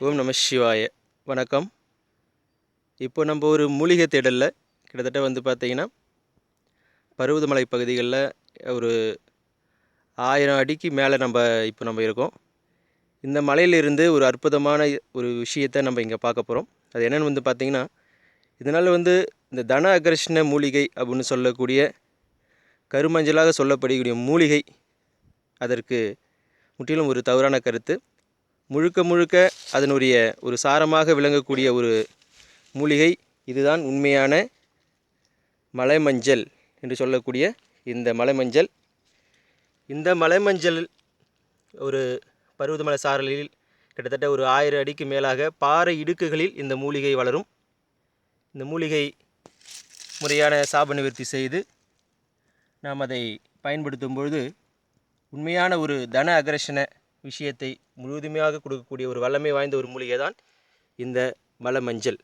ஓம் நம சிவாய. வணக்கம். இப்போ நம்ம ஒரு மூலிகை தேடலில் கிட்டத்தட்ட வந்து பார்த்திங்கன்னா பருவதமலை பகுதிகளில் ஒரு ஆயிரம் அடிக்கு மேலே நம்ம இப்போ நம்ம இருக்கோம். இந்த மலையிலிருந்து ஒரு அற்புதமான ஒரு விஷயத்தை நம்ம இங்கே பார்க்க போகிறோம் அது என்னென்னு வந்து பார்த்திங்கன்னா இதனால் வந்து இந்த தன அகர்ஷண மூலிகை அப்படின்னு சொல்லக்கூடிய கருமஞ்சளாக சொல்லப்படக்கூடிய மூலிகை அதற்கு முற்றிலும் ஒரு தவறான கருத்து. முழுக்க முழுக்க அதனுடைய ஒரு சாரமாக விளங்கக்கூடிய ஒரு மூலிகை இதுதான் உண்மையான மலைமஞ்சள் என்று சொல்லக்கூடிய இந்த மலைமஞ்சள். இந்த மலைமஞ்சள் ஒரு பருவதமலை சாரலில் கிட்டத்தட்ட ஒரு ஆயிரம் அடிக்கு மேலாக பாறை இடுக்குகளில் இந்த மூலிகை வளரும். இந்த மூலிகை முறையான சாப நிவர்த்தி செய்து நாம் அதை பயன்படுத்தும் பொழுது உண்மையான ஒரு தன அகர்ஷண விஷயத்தை முழுதுமையாக கொடுக்கக்கூடிய ஒரு வல்லமை வாய்ந்த ஒரு மூலிகை தான் இந்த மலமஞ்சள்